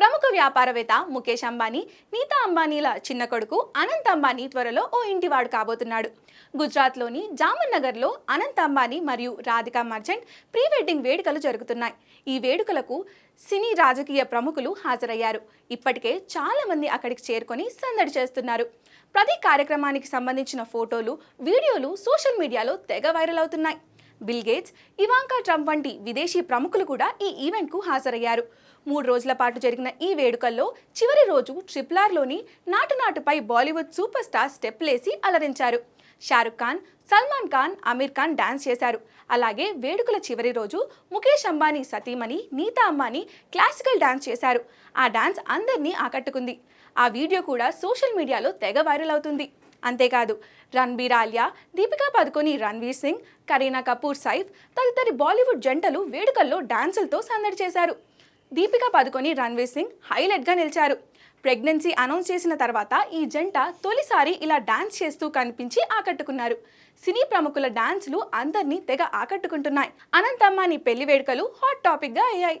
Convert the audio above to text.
ప్రముఖ వ్యాపారవేత్త ముఖేష్ అంబానీ నీతా అంబానీల చిన్న కొడుకు అనంత్ అంబానీ త్వరలో ఓ ఇంటివాడు కాబోతున్నాడు. గుజరాత్లోని జామన్ నగర్లో అనంత్ అంబానీ మరియు రాధికా మర్చెంట్ ప్రీ వెడ్డింగ్ వేడుకలు జరుగుతున్నాయి. ఈ వేడుకలకు సినీ రాజకీయ ప్రముఖులు హాజరయ్యారు. ఇప్పటికే చాలామంది అక్కడికి చేరుకొని సందడి చేస్తున్నారు. ప్రతి కార్యక్రమానికి సంబంధించిన ఫోటోలు వీడియోలు సోషల్ మీడియాలో తెగ వైరల్ అవుతున్నాయి. బిల్ గేట్స్ ఇవాంకా ట్రంప్ వంటి విదేశీ ప్రముఖులు కూడా ఈ ఈవెంట్కు హాజరయ్యారు. మూడు రోజుల పాటు జరిగిన ఈ వేడుకల్లో చివరి రోజు ట్రిప్లార్లోని నాటు నాటుపై బాలీవుడ్ సూపర్ స్టార్ స్టెప్లేసి అలరించారు. షారుఖ్ ఖాన్ సల్మాన్ ఖాన్ అమీర్ ఖాన్ డాన్స్ చేశారు. అలాగే వేడుకల చివరి రోజు ముఖేష్ అంబానీ సతీమణి నీతా అంబానీ క్లాసికల్ డాన్స్ చేశారు. ఆ డాన్స్ అందరినీ ఆకట్టుకుంది. ఆ వీడియో కూడా సోషల్ మీడియాలో తెగ వైరల్ అవుతుంది. అంతేకాదు రణ్బీర్ ఆలియా దీపికా పదుకొని రణ్వీర్ సింగ్ కరీనా కపూర్ సైఫ్ తదితరి బాలీవుడ్ జంటలు వేడుకల్లో డాన్సులతో సందడి చేశారు. దీపికా పదుకొని రణ్వీర్ సింగ్ హైలైట్గా నిలిచారు. ప్రెగ్నెన్సీ అనౌన్స్ చేసిన తర్వాత ఈ జంట తొలిసారి ఇలా డాన్స్ చేస్తూ కనిపించి ఆకట్టుకున్నారు. సినీ ప్రముఖుల డాన్సులు అందరినీ తెగ ఆకట్టుకుంటున్నాయి. అనంతమ్మాని పెళ్ళి వేడుకలు హాట్ టాపిక్గా అయ్యాయి.